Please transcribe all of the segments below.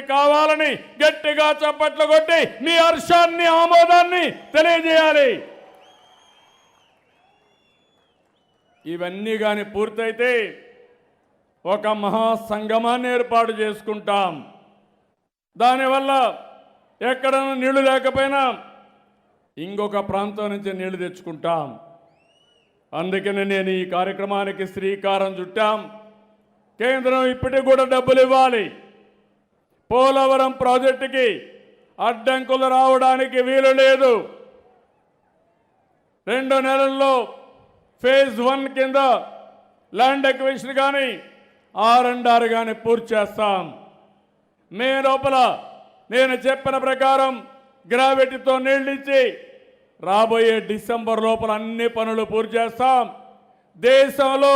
కావాలని గట్టిగా చప్పట్లు కొట్టి మీ హర్షాన్ని ఆమోదాన్ని తెలియజేయాలి. ఇవన్నీ కానీ పూర్తయితే ఒక మహా సంగమాన్ని ఏర్పాటు చేసుకుంటాం. దానివల్ల ఎక్కడైనా నీళ్ళు లేకపోయినా ఇంకొక ప్రాంతం నుంచి నీళ్ళు తెచ్చుకుంటాం. అందుకని నేను ఈ కార్యక్రమానికి శ్రీకారం చుట్టాం. కేంద్రం ఇప్పటికి కూడా డబ్బులు ఇవ్వాలి. పోలవరం ప్రాజెక్టుకి అడ్డంకులు రావడానికి వీలు లేదు. రెండు నెలల్లో ఫేజ్ వన్ కింద ల్యాండ్ ఎక్విషన్ కానీ ఆర్ అండ్ ఆర్ కానీ పూర్తి చేస్తాం. మే లోపల నేను చెప్పిన ప్రకారం గ్రావిటీతో నీళ్ళిచ్చి రాబోయే డిసెంబర్ లోపల అన్ని పనులు పూర్తి చేస్తాం. దేశంలో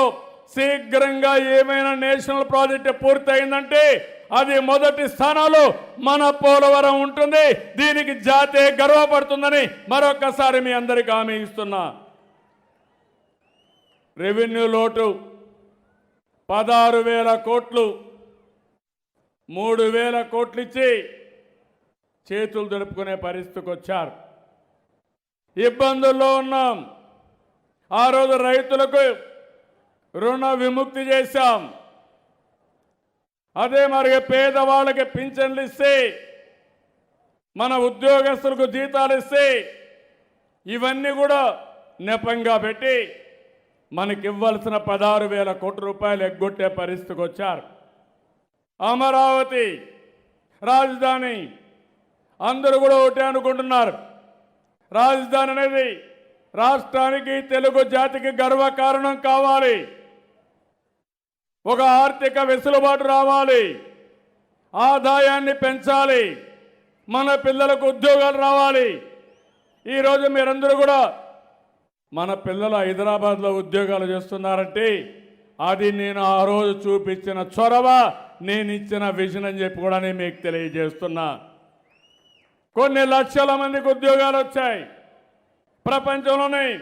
శీఘ్రంగా ఏమైనా నేషనల్ ప్రాజెక్ట్ పూర్తయిందంటే అది మొదటి స్థానంలో మన పోలవరం ఉంటుంది. దీనికి జాతే గర్వపడుతుందని మరొకసారి మీ అందరికీ హామీ ఇస్తున్నా. రెవెన్యూ లోటు పదహారు వేల కోట్లు మూడు వేల కోట్లు ఇచ్చి చేతులు దులుపుకునే పరిస్థితికి వచ్చారు. ఇబ్బందుల్లో ఉన్నాం. ఆ రోజు రైతులకు రుణ విముక్తి చేశాం. అదే మరి పేదవాళ్ళకి పింఛన్లు ఇస్తే మన ఉద్యోగస్తులకు జీతాలు ఇస్తే ఇవన్నీ కూడా నెపంగా పెట్టి మనకి ఇవ్వాల్సిన పదహారు వేల కోట్ల రూపాయలు ఎగ్గొట్టే పరిస్థితికి వచ్చారు. అమరావతి రాజధాని అందరూ కూడా ఒకటే అనుకుంటున్నారు. రాజధాని అనేది రాష్ట్రానికి తెలుగు జాతికి గర్వకారణం కావాలి. ఒక ఆర్థిక వెసులుబాటు రావాలి. ఆదాయాన్ని పెంచాలి. మన పిల్లలకు ఉద్యోగాలు రావాలి. ఈరోజు మీరందరూ కూడా మన పిల్లలు హైదరాబాద్లో ఉద్యోగాలు చేస్తున్నారంటే అది నేను ఆ రోజు చూపించిన చొరవ నేను ఇచ్చిన విజన్ అని చెప్పి కూడా నేను మీకు తెలియజేస్తున్నా. కొన్ని లక్షల మందికి ఉద్యోగాలు వచ్చాయి. ప్రపంచంలోనే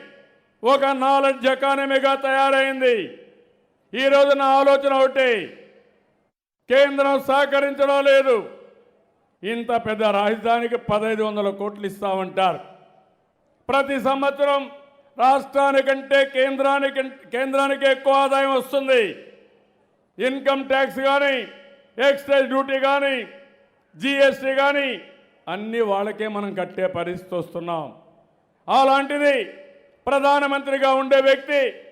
ఒక నాలెడ్జ్ ఎకానమీగా తయారైంది. ఈరోజు నా ఆలోచన ఒకటి. కేంద్రం సహకరించడం లేదు? ఇంత పెద్ద రాజధానికి పదహైదు వందల కోట్లు ఇస్తామంటారు. ప్రతి సంవత్సరం రాష్ట్రానికంటే కేంద్రానికి కేంద్రానికి ఎక్కువ ఆదాయం వస్తుంది. ఇన్కమ్ ట్యాక్స్ కానీ ఎక్సైజ్ డ్యూటీ కానీ జిఎస్టీ కానీ అన్నీ వాళ్ళకే మనం కట్టే పరిస్థితి వస్తున్నాం. అలాంటిది ప్రధానమంత్రిగా ఉండే వ్యక్తి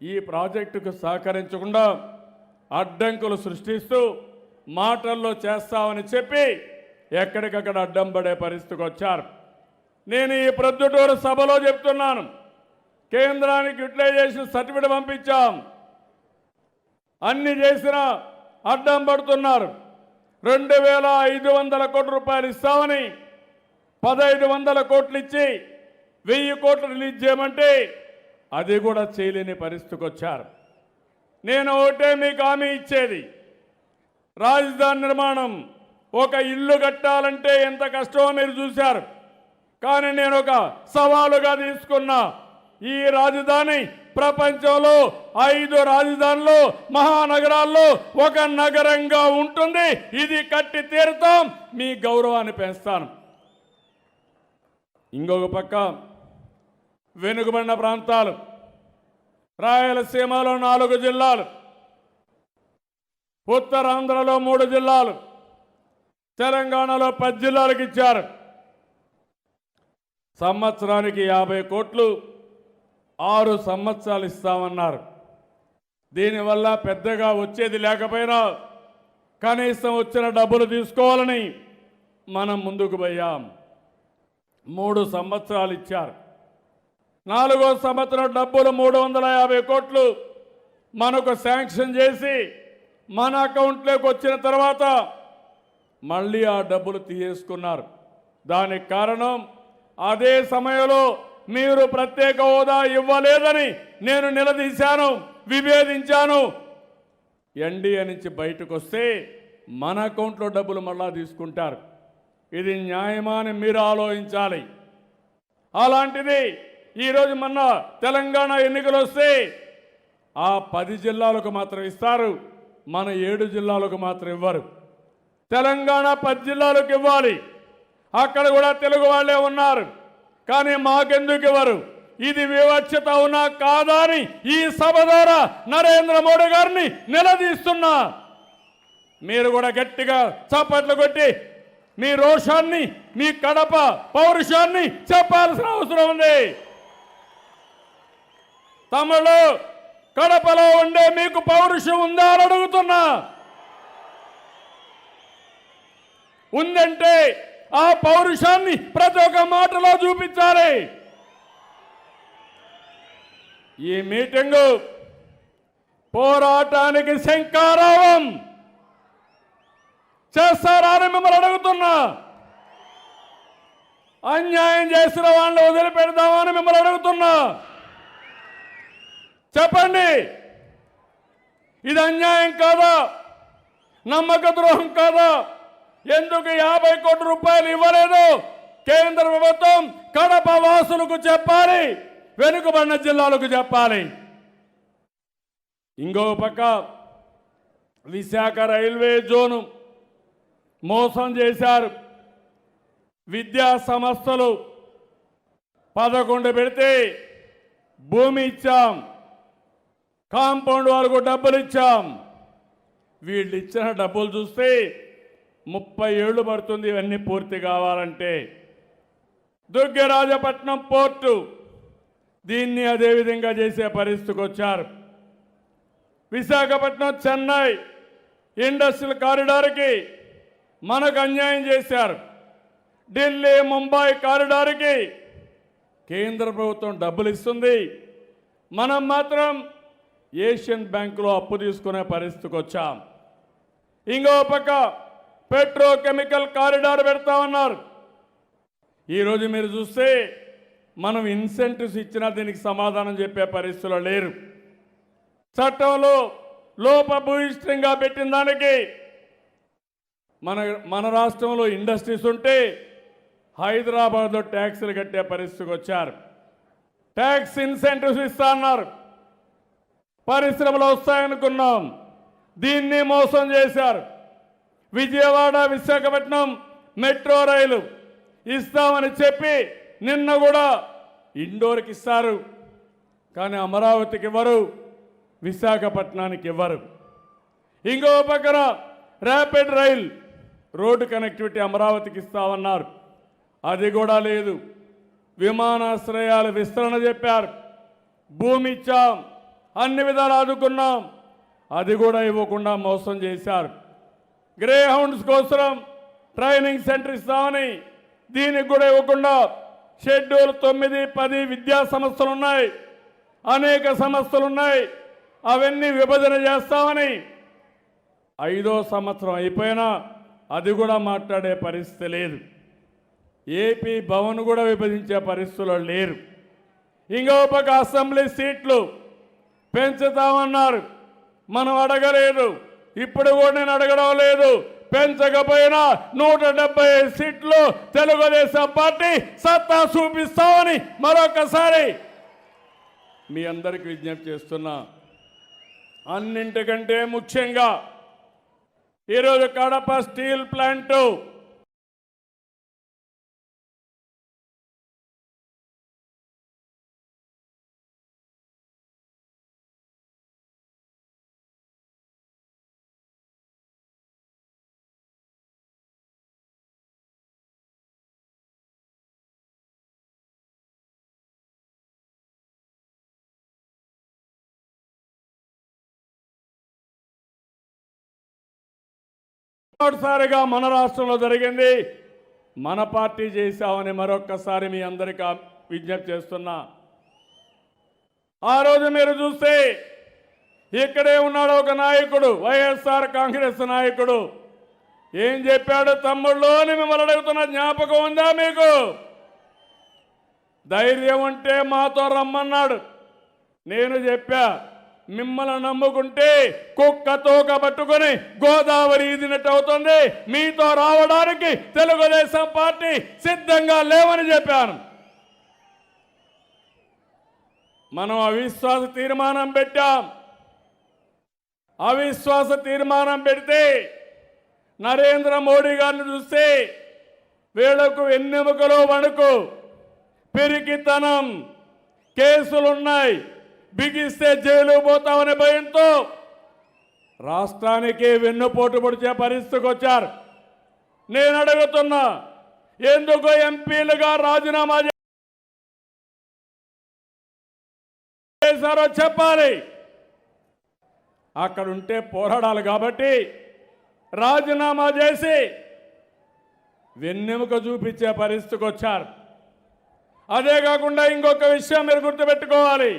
ఈ ప్రాజెక్టుకు సహకరించకుండా అడ్డంకులు సృష్టిస్తూ మాటల్లో చేస్తామని చెప్పి ఎక్కడికక్కడ అడ్డం పడే పరిస్థితికి వచ్చారు. నేను ఈ ప్రొద్దుటూరు సభలో చెప్తున్నాను. కేంద్రానికి యూటిలైజేషన్ సర్టిఫికేట్ పంపించాం. అన్ని చేసినా అడ్డం పడుతున్నారు. రెండు వేల ఐదు వందల కోట్ల రూపాయలు ఇస్తామని పదహైదు వందల కోట్లు ఇచ్చి వెయ్యి కోట్లు రిలీజ్ చేయమంటే అది కూడా చేయలేని పరిస్థితికి వచ్చారు. నేను ఒకటే మీకు హామీ ఇచ్చేది. రాజధాని నిర్మాణం ఒక ఇల్లు కట్టాలంటే ఎంత కష్టమో మీరు చూశారు. కానీ నేను ఒక సవాలుగా తీసుకున్నా ఈ రాజధాని ప్రపంచంలో ఐదు రాజధానులు మహానగరాల్లో ఒక నగరంగా ఉంటుంది. ఇది కట్టి తీరుతాం. మీ గౌరవాన్ని పెంచుతాను. ఇంకొక పక్క వెనుకబడిన ప్రాంతాలు రాయలసీమలో నాలుగు జిల్లాలు ఉత్తరాంధ్రలో మూడు జిల్లాలు తెలంగాణలో పది జిల్లాలకు ఇచ్చారు. సంవత్సరానికి యాభై కోట్లు ఆరు సంవత్సరాలు ఇస్తామన్నారు. దీనివల్ల పెద్దగా వచ్చేది లేకపోయినా కనీసం వచ్చిన డబ్బులు తీసుకోవాలని మనం ముందుకు పోయాం. మూడు సంవత్సరాలు ఇచ్చారు. నాలుగో సంవత్సరం డబ్బులు మూడు వందల యాభై కోట్లు మనకు శాంక్షన్ చేసి మన అకౌంట్లోకి వచ్చిన తర్వాత మళ్ళీ ఆ డబ్బులు తీసేసుకున్నారు. దానికి కారణం అదే సమయంలో మీరు ప్రత్యేక హోదా ఇవ్వలేదని నేను నిలదీశాను విభేదించాను. ఎన్డీఏ నుంచి బయటకు వస్తే మన అకౌంట్లో డబ్బులు మళ్ళా తీసుకుంటారు. ఇది న్యాయమా అని మీరు ఆలోచించాలి. అలాంటిది ఈరోజు మొన్న తెలంగాణ ఎన్నికలు వస్తే ఆ పది జిల్లాలకు మాత్రం ఇస్తారు మన ఏడు జిల్లాలకు మాత్రం ఇవ్వరు. తెలంగాణ పది జిల్లాలకు ఇవ్వాలి. అక్కడ కూడా తెలుగు వాళ్ళే ఉన్నారు. కానీ మాకెందుకు ఇవ్వరు? ఇది వివక్షత ఉన్నా కాదా అని ఈ సభ ద్వారా నరేంద్ర మోడీ గారిని నిలదీస్తున్నా. మీరు కూడా గట్టిగా చప్పట్లు కొట్టి మీ రోషాన్ని మీ కడప పౌరుషాన్ని చెప్పాల్సిన అవసరం ఉంది. తమిళు కడపలో ఉండే మీకు పౌరుషం ఉందా అని అడుగుతున్నా. ఉందంటే ఆ పౌరుషాన్ని ప్రతి ఒక్క మాటలో చూపించాలి. ఈ మీటింగు పోరాటానికి శంకారావం చేస్తారా అని మిమ్మల్ని అడుగుతున్నా. అన్యాయం చేసిన వాళ్ళని వదిలిపెడదామని మిమ్మల్ని అడుగుతున్నా. చెప్పండి. ఇది అన్యాయం కాదా? నమ్మక ద్రోహం కాదా? ఎందుకు యాభై కోట్ల రూపాయలు ఇవ్వలేదు? కేంద్ర ప్రభుత్వం కడప వాసులకు చెప్పాలి వెనుకబడిన జిల్లాలకు చెప్పాలి. ఇంకో పక్క విశాఖ రైల్వే జోను మోసం చేశారు. విద్యా సంస్థలు పదకొండు పెడితే భూమి ఇచ్చాం. కాంపౌండ్ వాళ్ళకు డబ్బులు ఇచ్చాం. వీళ్ళు ఇచ్చిన డబ్బులు చూస్తే ముప్పై ఏళ్ళు పడుతుంది ఇవన్నీ పూర్తి కావాలంటే. దుర్గరాజపట్నం పోర్టు దీన్ని అదేవిధంగా చేసే పరిస్థితికి వచ్చారు. విశాఖపట్నం చెన్నై ఇండస్ట్రియల్ కారిడార్కి మనకు అన్యాయం చేశారు. ఢిల్లీ ముంబై కారిడార్కి కేంద్ర ప్రభుత్వం డబ్బులు ఇస్తుంది. మనం మాత్రం ఏషియన్ బ్యాంకులో అప్పు తీసుకునే పరిస్థితికి వచ్చాం. ఇంకో పక్క పెట్రోకెమికల్ కారిడార్ పెడతా ఉన్నారు. ఈరోజు మీరు చూస్తే మనం ఇన్సెంటివ్స్ ఇచ్చినా దీనికి సమాధానం చెప్పే పరిస్థితులు లేరు. చట్టంలో లోపభూయిష్టంగా పెట్టిన దానికి మన మన రాష్ట్రంలో ఇండస్ట్రీస్ ఉంటే హైదరాబాద్లో ట్యాక్సులు కట్టే పరిస్థితికి వచ్చారు. ట్యాక్స్ ఇన్సెంటివ్స్ ఇస్తా అన్నారు. పరిశ్రమలు వస్తాయనుకున్నాం. దీన్ని మోసం చేశారు. విజయవాడ విశాఖపట్నం మెట్రో రైలు ఇస్తామని చెప్పి నిన్న కూడా ఇండోర్కి ఇస్తారు. కానీ అమరావతికి ఇవ్వరు విశాఖపట్నానికి ఇవ్వరు. ఇంకో పక్కన ర్యాపిడ్ రైల్ రోడ్డు కనెక్టివిటీ అమరావతికి ఇస్తామన్నారు. అది కూడా లేదు. విమానాశ్రయాల విస్తరణ చెప్పారు. భూమి ఇచ్చాం. అన్ని విధాలు ఆదుకున్నాం. అది కూడా ఇవ్వకుండా మోసం చేశారు. గ్రే హౌండ్స్ కోసం ట్రైనింగ్ సెంటర్ ఇస్తామని దీనికి కూడా ఇవ్వకుండా షెడ్యూల్ తొమ్మిది పది విద్యా సంస్థలు ఉన్నాయి. అనేక సంస్థలు ఉన్నాయి. అవన్నీ విభజన చేస్తామని ఐదో సంవత్సరం అయిపోయినా అది కూడా మాట్లాడే పరిస్థితి లేదు. ఏపీ భవన్ కూడా విభజించే పరిస్థితుల్లో లేరు. ఇంకో ఒక అసెంబ్లీ సీట్లు పెంచుతామన్నారు. మనం అడగలేదు. ఇప్పుడు కూడా నేను అడగడం లేదు. పెంచకపోయినా నూట డెబ్బై ఐదు సీట్లు తెలుగుదేశం పార్టీ సత్తా చూపిస్తామని మరొకసారి మీ అందరికి విజ్ఞప్తి చేస్తున్నా. అన్నింటికంటే ముఖ్యంగా ఈరోజు కడప స్టీల్ ప్లాంటు మొదటిసారిగా మన రాష్ట్రంలో జరిగింది. మన పార్టీ చేశామని మరొక్కసారి మీ అందరికీ విజ్ఞప్తి చేస్తున్నా. ఆ రోజు మీరు చూస్తే ఇక్కడే ఉన్నాడు ఒక నాయకుడు వైఎస్ఆర్ కాంగ్రెస్ నాయకుడు. ఏం చెప్పాడు తమ్ముళ్ళు అని మిమ్మల్ని అడుగుతున్న జ్ఞాపకం ఉందా మీకు? ధైర్యం ఉంటే మాతో రమ్మన్నాడు. నేను చెప్పా మిమ్మల్ని నమ్ముకుంటే కుక్క తోక పట్టుకొని గోదావరి ఇదినట్టు అవుతుంది. మీతో రావడానికి తెలుగుదేశం పార్టీ సిద్ధంగా లేవని చెప్పాను. మనం అవిశ్వాస తీర్మానం పెట్టాం. అవిశ్వాస తీర్మానం పెడితే నరేంద్ర మోడీ గారిని చూస్తే వీళ్ళకు వెన్నెముకలో వణుకు పెరిగితనం కేసులున్నాయి. బిగిస్తే జైలు పోతామనే భయంతో రాష్ట్రానికి వెన్నుపోటు పొడిచే పరిస్థితికి వచ్చారు. నేను అడుగుతున్నా ఎందుకు ఎంపీలుగా రాజీనామా చేశారో చెప్పాలి. అక్కడ ఉంటే పోరాడాలి కాబట్టి రాజీనామా చేసి వెన్నెముక చూపించే పరిస్థితికి వచ్చారు. అదే కాకుండా ఇంకొక విషయం మీరు గుర్తుపెట్టుకోవాలి.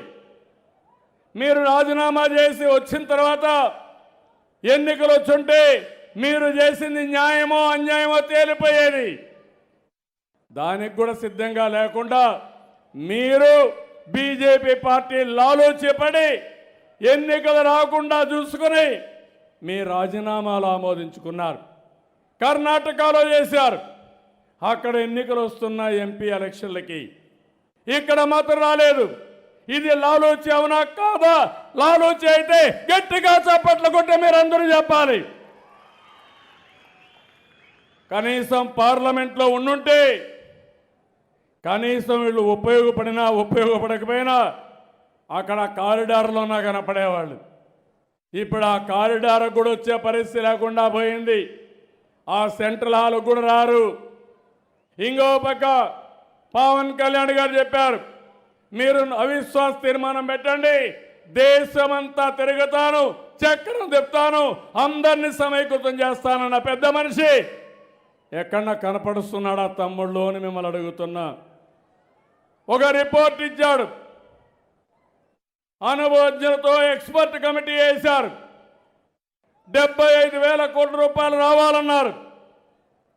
మీరు రాజీనామా చేసి వచ్చిన తర్వాత ఎన్నికలు వచ్చుంటే మీరు చేసింది న్యాయమో అన్యాయమో తేలిపోయేది. దానికి కూడా సిద్ధంగా లేకుండా మీరు బీజేపీ పార్టీ లాలోచిపడి ఎన్నికలు రాకుండా చూసుకుని మీ రాజీనామాలు ఆమోదించుకున్నారు. కర్ణాటకలో చేశారు. అక్కడ ఎన్నికలు వస్తున్న ఎంపీ ఎలక్షన్లకి. ఇక్కడ మాత్రం రాలేదు. ఇది లాలోచి అవునా? కాదా? లాలోచి అయితే గట్టిగా చప్పట్లు కొట్టే మీరు అందరూ చెప్పాలి. కనీసం పార్లమెంట్లో ఉండుంటే కనీసం వీళ్ళు ఉపయోగపడినా ఉపయోగపడకపోయినా అక్కడ కారిడార్లోనా కనపడేవాళ్ళు. ఇప్పుడు ఆ కారిడార్ కూడా వచ్చే పరిస్థితి లేకుండా పోయింది. ఆ సెంట్రల్ హాల్ కూడా రారు. ఇంకో పక్క పవన్ కళ్యాణ్ గారు చెప్పారు మీరు అవిశ్వాస తీర్మానం పెట్టండి. దేశమంతా తిరుగుతాను చక్రం తిప్పుతాను అందరినీ సమీకృతం చేస్తానన్న పెద్ద మనిషి ఎక్కడన్నా కనపడుస్తున్నాడా తమ్ముళ్ళు అని మిమ్మల్ని అడుగుతున్నా. ఒక రిపోర్ట్ ఇచ్చాడు. అనుభవజ్ఞులతో ఎక్స్పర్ట్ కమిటీ వేశారు. డెబ్బై ఐదు వేల కోట్ల రూపాయలు రావాలన్నారు.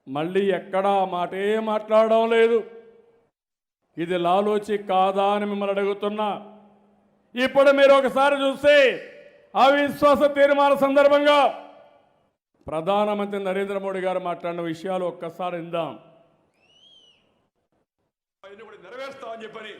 మళ్ళీ ఎక్కడా మాటే మాట్లాడడం లేదు. ఇది లాలోచి కాదా అని మిమ్మల్ని అడుగుతున్నా. ఇప్పుడు మీరు ఒకసారి చూస్తే అవిశ్వాస తీర్మాన సందర్భంగా ప్రధానమంత్రి నరేంద్ర మోడీ గారు మాట్లాడిన విషయాలు ఒక్కసారి ఇందాం అవన్నీ నెరవేరుస్తామని చెప్పని